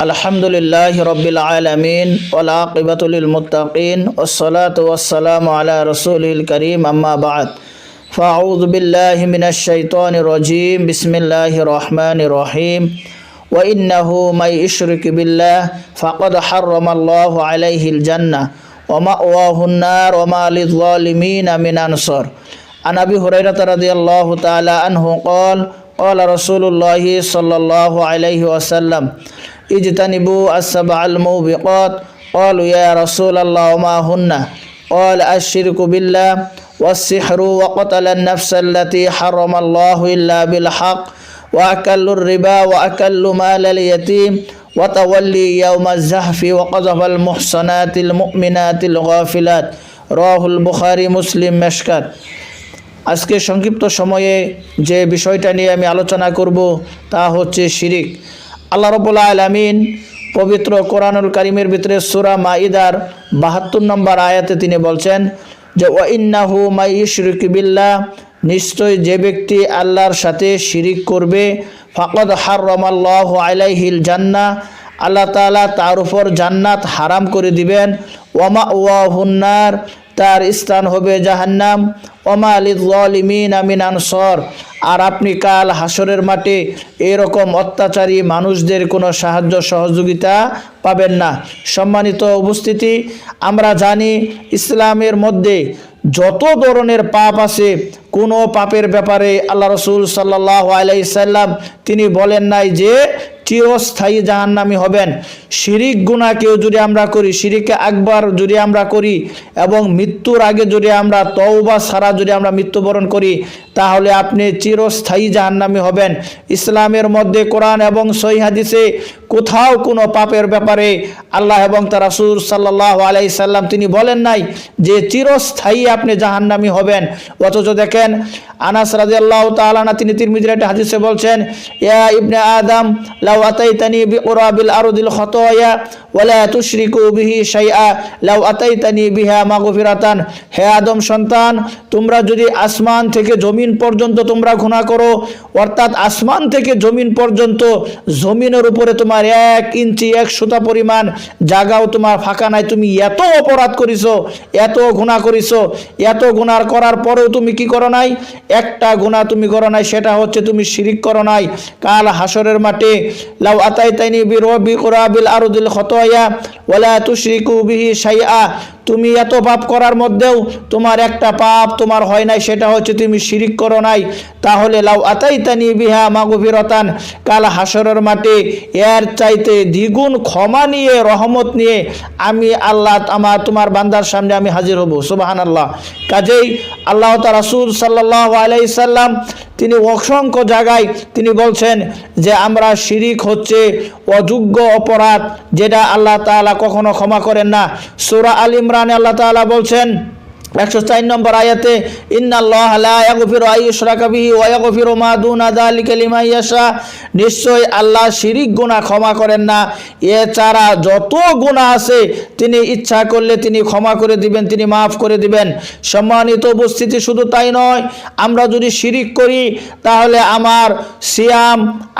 الحمد لله رب العالمين والعاقبة للمتقين والصلاة والسلام على رسوله الكريم أما بعد فأعوذ بالله من الشيطان الرجيم بسم الله الرحمن الرحيم وإنه من يشرك بالله فقد حرم الله عليه الجنة ومأواه النار وما للظالمين من أنصار عن أبي هريرة رضي الله تعالى عنه قال قال رسول الله صلى الله عليه وسلم اجتنبوا السبع الموبقات قالوا يا رسول الله وما هن قال الشرك بالله والسحر وقتل النفس التي حرم الله إلا بالحق وأكل الربا وأكل مال اليتيم وتولي يوم الزحف وقذف المحصنات المؤمنات الغافلات রাহুল البخاري মুসলিম মেশকাত আজকে সংক্ষিপ্ত সময়ে যে বিষয়টা নিয়ে আমি আলোচনা করব তা হচ্ছে শিরিক আল্লাহ রবুল্লা আলমিন পবিত্র কোরআনুল কারিমের ভিতরে সুরা মাইদার বাহাত্তর নম্বর আয়াতে তিনি বলছেন যে ওয়াইন্নাহু মাই ইশরিক বিল্লাহ, নিশ্চয় যে ব্যক্তি আল্লাহর সাথে শিরিক করবে, ফাকদ হার্রমাল্লাহ আলাইহিল জান্না আল্লাহ তাআলা তার উপর জান্নাত হারাম করে দিবেন ওয়ামা ওয়াহুন্নার তার স্থান হবে জাহান্নাম। ওমা আলিমিন আমিন আনসর। আর আপনি কাল হাসরের মাঠে এরকম অত্যাচারী মানুষদের কোনো সাহায্য সহযোগিতা পাবেন না। সম্মানিত উপস্থিতি, আমরা জানি ইসলামের মধ্যে যত ধরনের পাপ আছে, কোনো পাপের ব্যাপারে আল্লাহ রসুল সাল্লাহ আলাইসাল্লাম তিনি বলেন নাই যে চিরস্থায়ী জাহান্নামি হবেন। শিরিক গুণা কেউ যদি আমরা করি, শিরিকে একবার যদি আমরা করি, এবং মৃত্যুর আগে যদি আমরা তওবা সারা যদি আমরা মৃত্যুবরণ করি, তাহলে আপনি চিরস্থায়ী জাহান্নামি হবেন। ইসলামের মধ্যে কোরআন এবং সহি হাদিসে কোথাও কোনো পাপের ব্যাপারে আল্লাহ এবং তার রাসুল সাল্লাহ আলাই সাল্লাম তিনি বলেন নাই যে চিরস্থায়ী আপনি জাহান্নামি হবেন। অথচ দেখেন আনাস রাজি আল্লাহ তালানা তিনি তিরমিজির একটা হাদিসে বলছেন, ইয়া ইবনে আদম লাউ আতাইতানি বিকুরাবিল আরদিল খতয়া ওয়ালা তুশরিকু বিহি শাইআ লাউ আতাইতানি বিহা মাগফিরাতান হে আদম সন্তান, তোমরা যদি আসমান থেকে জমিন পর্যন্ত তোমরা গুনাহ করো, অর্থাৎ আসমান থেকে জমিন পর্যন্ত জমিনের উপরে তোমার এক ইঞ্চি, এক সুতা পরিমাণ জাগাও তোমার ফাঁকা নাই, তুমি এত অপরাধ করিছো, এত গুণা করিছো, এত গুনার করার পরেও তুমি কি করো নাই? একটা গুণা তুমি করো নাই, সেটা হচ্ছে তুমি শিরিক করো নাই। কাল হাসরের মাঠে লাউ আতাইতাইনি বি রবি কুরাবিল আরদিল খতয়া ওয়ালা তুশরিকু বিহি শাইআ তুমি এত পাপ করার মধ্যেও তোমার একটা পাপ তোমার হয় নাই, সেটা হচ্ছে তুমি শিরিক করো নাই। তাহলে লাউ আতাইতানি বিহা মাগফিরতান, কাল হাসরের মাঠে এর চাইতে দ্বিগুণ ক্ষমা নিয়ে, রহমত নিয়ে আমি আল্লাহ আমার, তোমার বান্দার সামনে আমি হাজির হব। সুবাহান আল্লাহ কাজেই আল্লাহ তা রাসুল সাল্লাহ আলাইসাল্লাম তিনি অসংখ্য জায়গায় তিনি বলছেন যে আমরা শিরিক হচ্ছে অযোগ্য অপরাধ, যেটা আল্লাহ তাআলা কখনো ক্ষমা করেন না। সুরা আল ইমরানে আল্লাহ তালা বলছেন একশো চার নম্বর আয়াতে, ইন্নাল্লাহ লা ইয়াগফিরু আইয়ুশরাকা বিহি ওয়া ইয়াগফিরু মা দুনা যালিকা লিমান ইয়াশা। নিশ্চয় আল্লাহ শিরিক গুনাহ ক্ষমা করেন না। এছাড়া যত গুনাহ আছে, তিনি ইচ্ছা করলে তিনি ক্ষমা করে দিবেন, তিনি মাফ করে দিবেন। সম্মানিত উপস্থিতি শুধু তাই নয়, আমরা যদি শিরিক করি, তাহলে আমার সিয়াম,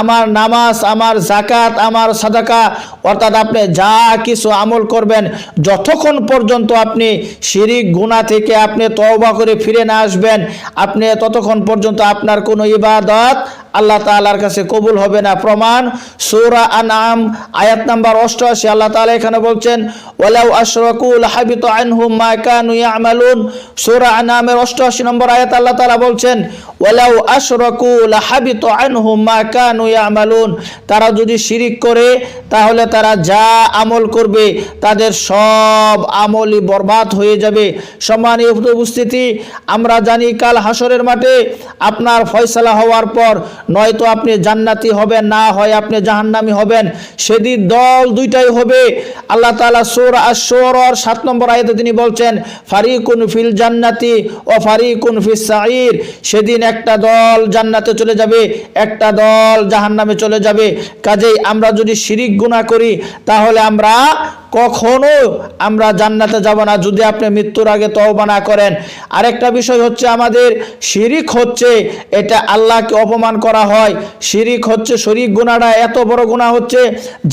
আমার নামাজ, আমার জাকাত আমার সাদাকা, অর্থাৎ আপনি যা কিছু আমল করবেন, যতক্ষণ পর্যন্ত আপনি শিরিক গুণা থেকে আপনি তওবা করে ফিরে না আসবেন। আপনি ততক্ষণ পর্যন্ত আপনার কোনো ইবাদত আল্লাহ তাআলার কাছে কবুল হবে না। প্রমাণ, সূরা আনাম আয়াত নাম্বার 88 আল্লাহ তাআলা এখানে বলছেন, ওয়ালাউ আশরাকুল হাবিত আনহুম মা কানু ইয়ামালুন। সূরা আনআমের 88 নম্বর আয়াত আল্লাহ তাআলা বলছেন, ওয়ালাউ আশরাকুল হাবিত আনহুম মা কানু ইয়ামালুন। তারা যদি শিরিক করে, তাহলে তারা যা আমল করবে, তাদের সব আমলই বরবাদ হয়ে যাবে। সম্মানীয় উপস্থিতি, আমরা জানি কাল হাসরের মাঠে আপনার ফয়সালা হওয়ার পর নয়তো আপনি জান্নাতি হবেন, না হয় আপনি জাহান্নামি হবেন। সেদিন দল দুইটাই হবে। আল্লাহ তাআলা সূরা আশ-শুরা সাত নম্বর আয়াতে তিনি বলছেন, ফারিকুন ফিল জান্নাতি ও ফারিকুন ফিস সাঈর। সেদিন একটা দল জান্নাতে চলে যাবে, একটা দল জাহান্নামে চলে যাবে। কাজেই আমরা যদি শিরিক গুনাহ করি, তাহলে আমরা কখনো আমরা জান্নাতে যাব না, যদি আপনি মৃত্যুর আগে তওবা না করেন। আরেকটা বিষয় হচ্ছে আমাদের শিরিক হচ্ছে, এটা আল্লাহকে অপমান করা হয়। শিরিক হচ্ছে, শরিক গুণাটা এত বড় গুণা হচ্ছে,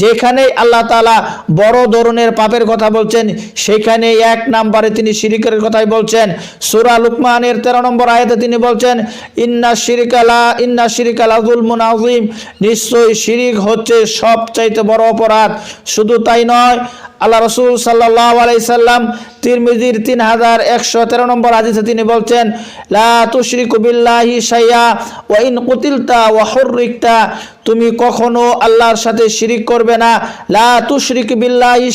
যেখানেই আল্লাহ তালা বড় ধরনের পাপের কথা বলছেন সেখানে এক নাম্বারে তিনি শিরিকের কথাই বলছেন। সুরা লুকমানের তেরো নম্বর আয়াতে তিনি বলছেন, ইন্না শিরিকালা ইন্না শিরিকালা জুলমুন আজিম নিশ্চয়ই শিরিক হচ্ছে সবচাইতে বড় অপরাধ। শুধু তাই নয় আল্লাহ রসুল সাল্লাহ আলাইসাল্লাম তিরমিজির তিন হাজার একশো তেরো নম্বর হাদিসে তিনি বলছেন, লা বিল্লাহি শাইয়া, ওয়া ইন কুতিলতা হুররিকতা তুমি কখনো আল্লাহর সাথে শিরিক করবে না। লা তুশরিক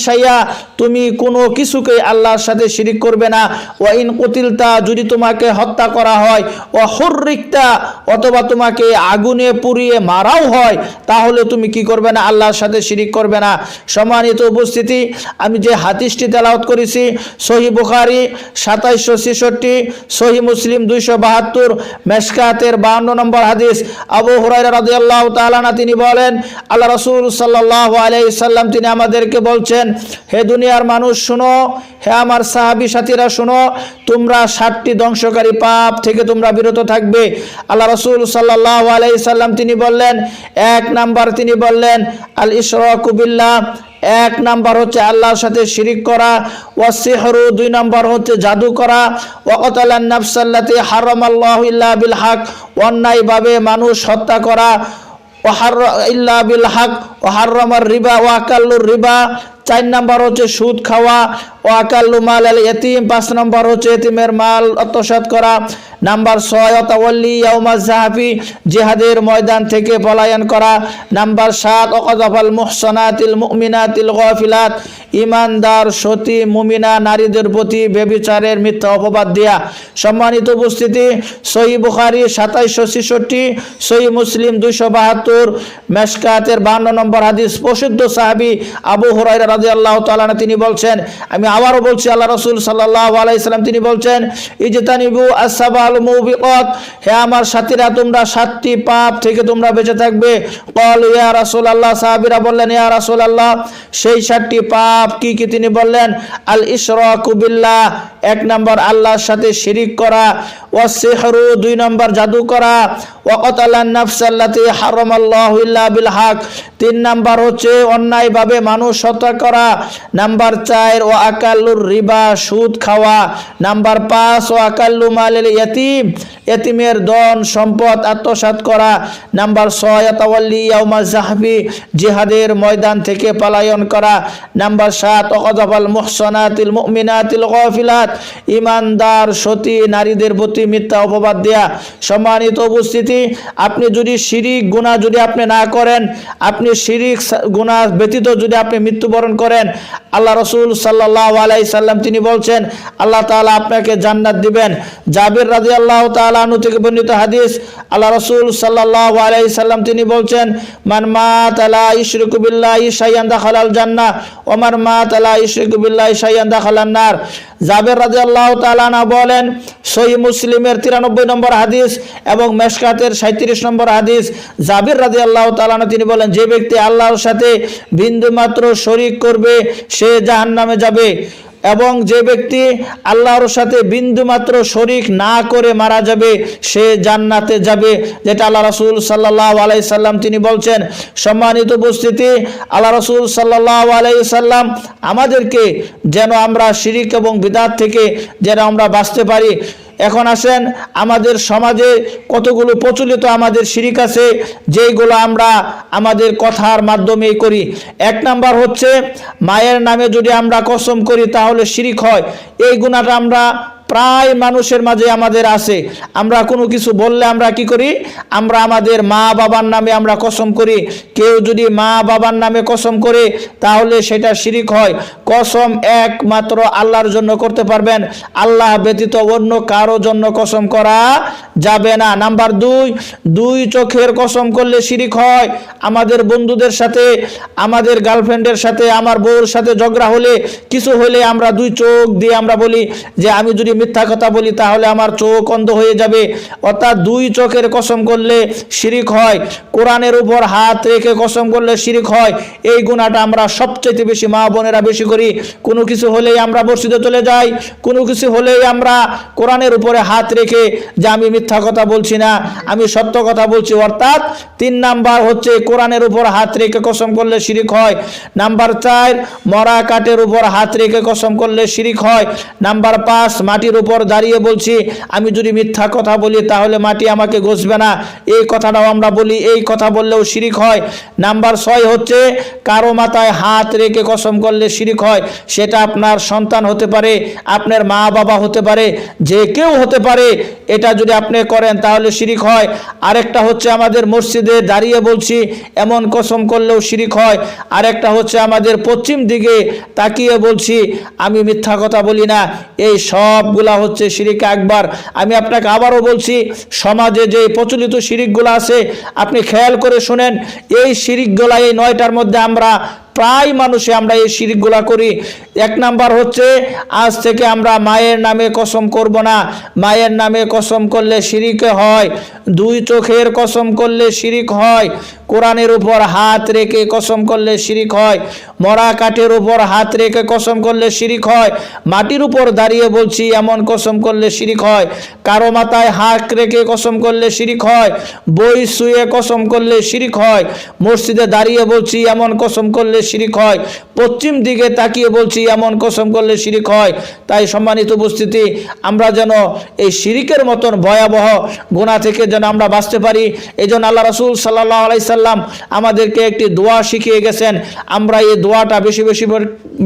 শাইয়া তুমি কোনো কিছুকে আল্লাহর সাথে শিরিক করবে না। ওয়া ইন কুতিলতা যদি তোমাকে হত্যা করা হয়, ওয়া হুররিকতা অথবা তোমাকে আগুনে পুড়িয়ে মারাও হয়, তাহলে তুমি কি করবে না? আল্লাহর সাথে শিরিক করবে না। সম্মানিত উপস্থিতি আমি যে হাদিসটি তেলাওয়াত করেছি, সহি বুখারি সাতাইশশো ছেষট্টি, সহি মুসলিম দুইশো বাহাত্তর, মেশকাতের বাহান্ন নম্বর হাদিস। আবু হুরাইরা তাআলা তিনি বলেন, আল্লাহ রাসূল সাল্লাল্লাহু আলাইহি সাল্লাম তিনি আমাদেরকে বলছেন, হে দুনিয়ার মানুষ, শুনো, হে আমার সাহাবি সাথীরা, শুনো, তোমরা ষাটটি ধ্বংসকারী পাপ থেকে তোমরা বিরত থাকবে। আল্লাহ রাসূল সাল্লাল্লাহু আলাইহি সাল্লাম তিনি বললেন, এক নাম্বার তিনি বললেন আল ইশরাকু বিল্লাহ এক নাম্বার হচ্ছে আল্লাহর সাথে শিরিক করা, ওয়া সিহরু, দুই নাম্বার হচ্ছে জাদু করা, ওয়া কতালান নাফসাল্লাতি হারামাল্লাহু ইল্লা বিল হক অন্যায়ভাবে মানুষ হত্যা করা ওহার হার, ইল্লা বিল হক ও হাররামার রিবা ওয়াকাল্লুর রিবা চার নাম্বার হচ্ছে সুদ খাওয়া ও আকাল্লু মাল আল এতিম পাঁচ নম্বর হচ্ছে এতিমের মাল আত্মসাৎ করা, নাম্বার ছয় অতাওয়াল্লি ইয়াউমা জাহাফি জিহাদের ময়দান থেকে পলায়ন করা, নাম্বার সাত অকদাফাল মুহসনাতিল মুমিনাতিল গফিলাত, ইমানদার, সতী, মুমিনা, নারীদের প্রতি বেবিচারের মিথ্যা অপবাদ দেয়া। সম্মানিত উপস্থিতি, সহি বুখারি সাতাইশশো ছেষট্টি, সহি মুসলিম দুইশো বাহাত্তর, মেশকাতের বান্ন নম্বর হাদিস, প্রসিদ্ধ সাহাবি আবু হরাই রাজি আল্লাহ তিনি বলছেন, আমি আবারও বলছি, আল্লাহ রসুল সাল্লাহ আলাইসাল্লাম তিনি বলছেন, ইজতানিবু আসাবাল হে আমার সাথীরা, তোমরা সাতটি পাপ থেকে তোমরা বেঁচে থাকবে। কল ইয়া রাসুল আল্লাহ সাহাবিরা বললেন, ইয়া রাসুল আল্লাহ সেই সাতটি পাপ কি কি তিনি বললেন? আল ইশরাকু বিল্লাহ, এক নম্বর আল্লাহর সাথে শিরিক করা। ও দুই নম্বর জাদু করা। ও কতালান নাফসাল্লাতি হারামাল্লাহু ইল্লা বিল হক। তিন নাম্বার হচ্ছে, অন্যায়ভাবে মানুষ হত্যা করা। নাম্বার চার, ও আকাল্লুর রিবা, সুদ খাওয়া। নাম্বার পাঁচ, ও আকাল্লু মালের ইয়তিম এতিমের ধন, সম্পদ, আত্মসাৎ করা। নাম্বার ছয়, আতাওয়াল্লি ইয়াউমা জাহবি জিহাদের ময়দান থেকে পলায়ন করা। নাম্বার সাত অকদাবাল মুহসনাতিল মুমিনাতিল গফিলাত, ইমানদার, সতী, নারীদের প্রতি মিথ্যা অপবাদ দেয়া। সম্মানিত উপস্থিতি, আপনি যদি শিরিক গুণা যদি আপনি না করেন, আপনি শিরিক গুণা ব্যতীত যদি আপনি মৃত্যুবরণ করেন। আল্লাহ রসুল সাল্লাহ আলাই সাল্লাম তিনি বলছেন, আল্লাহ তালা আপনাকে জান্নাত দিবেন। জাবির রাজি আল্লাহ তালু থেকে বর্ণিত হাদিস, আল্লাহ রসুল সাল্লাহ আলাই সাল্লাম তিনি বলছেন, মান মা তালা ইশরকুবিল্লাহ ইসাইয়ান্দা খালাল জান্না ওমার মা তালা ইশরকুবিল্লাহ ইসাইয়ান্দা খালান্নার নার। জাবের রাজি আল্লাহ তালানা বলেন সহি মুসলিমের তিরানব্বই নম্বর হাদিস এবং মেশকাতের সাঁত্রিশ নম্বর হাদিস, জাবির রাজি আল্লাহ তালানা তিনি বলেন, যে ব্যক্তি আল্লাহর সাথে বিন্দুমাত্র শরিক করবে, সে জাহান নামে যাবে। এবং যে ব্যক্তি আল্লাহর সাথে বিন্দুমাত্র শরিক না করে মারা যাবে, সে জান্নাতে যাবে। যেটা আল্লাহ রসুল সাল্লাহ আলাই সাল্লাম তিনি বলছেন, সম্মানিত উপস্থিতি, আল্লাহ রসুল সাল্লাহ আলাই সাল্লাম আমাদেরকে যেন আমরা শিরিক এবং বিদাত থেকে যেন আমরা বাঁচতে পারি। এখন আসেন, আমাদের সমাজে কতগুলো প্রচলিত আমাদের শিরিক আছে, যেইগুলো আমরা আমাদের কথার মাধ্যমেই করি। এক নাম্বার হচ্ছে, মায়ের নামে যদি আমরা কসম করি তাহলে শিরিক হয়। এই গুণাটা আমরা প্রায় মানুষের মাঝে আমাদের আছে। আমরা কোনো কিছু বললে আমরা কি করি? আমরা আমাদের মা বাবার নামে আমরা কসম করি। কেউ যদি মা বাবার নামে কসম করে, তাহলে সেটা শিরিক হয়। কসম একমাত্র আল্লাহর জন্য করতে পারবেন। আল্লাহ ব্যতীত অন্য কারও জন্য কসম করা যাবে না। নাম্বার দুই দুই চোখের কসম করলে শিরিক হয়। আমাদের বন্ধুদের সাথে, আমাদের গার্লফ্রেন্ডের সাথে, আমার বউর সাথে ঝগড়া হলে, কিছু হলে আমরা দুই চোখ দিয়ে আমরা বলি যে, আমি যদি মিথ্যা কথা বলি, তাহলে আমার চোখ অন্ধ হয়ে যাবে। অর্থাৎ দুই চোখের কসম করলে শিরিক হয়, কোরআনের উপর হাত রেখে কসম করলে শিরিক হয়। এই গুণাটা আমরা সবচেয়ে বেশি মা বোনেরা বেশি করি। কোনো কিছু হলেই আমরা মসজিদে চলে যাই, কোনো কিছু হলেই আমরা কোরআনের উপরে হাত রেখে যে আমি মিথ্যা কথা বলছি না, আমি সত্য কথা বলছি। অর্থাৎ তিন নাম্বার হচ্ছে কোরআনের উপর হাত রেখে কসম করলে শিরিক হয়। নাম্বার চার, মরা কাঠের উপর হাত রেখে কসম করলে শিরিক হয়। নাম্বার পাঁচ মাটির উপর দাঁড়িয়ে বলছি, আমি যদি মিথ্যা কথা বলি তাহলে মাটি আমাকে ঘষবে না। এই কথাটাও আমরা বলি, এই কথা বললেও শিরিক হয়। নাম্বার ছয় হচ্ছে, কারও মাথায় হাত রেখে কসম করলে শিরিক হয়, সেটা আপনার সন্তান হতে পারে, আপনার মা বাবা হতে পারে, যে কেউ হতে পারে। এটা যদি আপনি করেন তাহলে শিরিক হয়। আরেকটা হচ্ছে আমাদের মসজিদে দাঁড়িয়ে বলছি, এমন কসম করলেও শিরিক হয়। আরেকটা হচ্ছে আমাদের পশ্চিম দিকে তাকিয়ে বলছি, আমি মিথ্যা কথা বলি না। এই সবগুলা হচ্ছে শিরিক একবার। আমি আপনাকে আবারও বলছি, সমাজে যে প্রচলিত শিরিকগুলো আছে, আপনি খেয়াল করে শুনেন, এই শিরিকগুলা এই নয়টার মধ্যে আমরা প্রায় মানুষে আমরা এই শিরিকগুলা করি। এক নাম্বার হচ্ছে, আজ থেকে আমরা মায়ের নামে কসম করব না। মায়ের নামে কসম করলে শিরিকে হয়। দুই চোখের কসম করলে শিরিক হয়। কোরআনের উপর হাত রেখে কসম করলে শিরিক হয়। মরা কাঠের উপর হাত রেখে কসম করলে শিরিক হয়। মাটির উপর দাঁড়িয়ে বলছি, এমন কসম করলে শিরিক হয়। কারও মাথায় হাত রেখে কসম করলে শিরিক হয়। বই শুয়ে কসম করলে শিরিক হয়। মসজিদে দাঁড়িয়ে বলছি, এমন কসম করলে শিরিক হয়। পশ্চিম দিকে তাকিয়ে বলছি, এমন কসম করলে শিরিক হয়? তাই সম্মানিত উপস্থিতি, আমরা যেন এই শিরিকের মতন ভয়াবহ গুণা থেকে যেন আমরা বাঁচতে পারি। এই জন্য আল্লাহ রসুল সাল্লাহ আলাইসাল্লাম আমাদেরকে একটি দোয়া শিখিয়ে গেছেন। আমরা এই দোয়াটা বেশি বেশি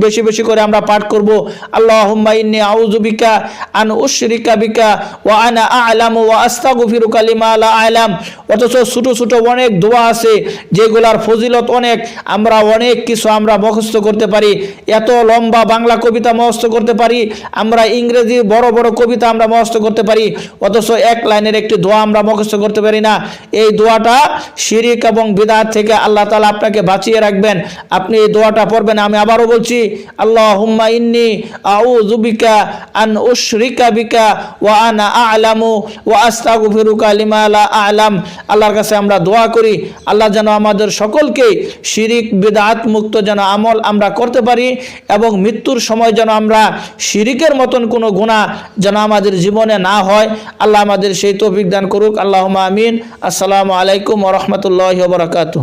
বেশি বেশি করে আমরা পাঠ করব। আল্লাহ হুম্মা ইন্নি আউজুবিকা আন উশরিকা বিকা ওয়া আনা আলাম ওয়া আস্তাগফিরুকা লিমা লা আলাম। অথচ ছোট ছোট অনেক দোয়া আছে, যেগুলার ফজিলত অনেক। আমরা অনেক কিছু আমরা মুখস্থ করতে পারি, এত লম্বা বাংলা কবিতা মুখস্থ করতে পারি, আমরা ইংরেজি বড় বড় কবিতা আমরা মুখস্থ করতে পারি, অথচ এক লাইনের একটি দোয়া আমরা মুখস্থ করতে পারি না। এই দোয়াটা শিরিক এবং বিদাত থেকে আল্লাহ তালা আপনাকে বাঁচিয়ে রাখবেন। আপনি এই দোয়াটা পড়বেন, আমি আবারও বলছি আল্লাহ হুম্মা ইন্নি আউ জুবিকা আন উশরিকা বিকা ওয়া আনা আলামু ওয়া আস্তাগফিরুকা লিমা লা আলাম। আল্লাহর কাছে আমরা দোয়া করি, আল্লাহ যেন আমাদের সকলকে শিরিক, বিদাত মুক্ত যেন আমল আমরা করতে পারি এবং মৃত্যুর সময় যেন আমরা শিরিকের মতন কোনো গুণা যেন আমাদের জীবনে না হয়। আল্লাহ আমাদের সেই তো দান করুক। আল্লাহ আমিন। আসসালামু আলাইকুম রহমতুল্লাহ বরকাত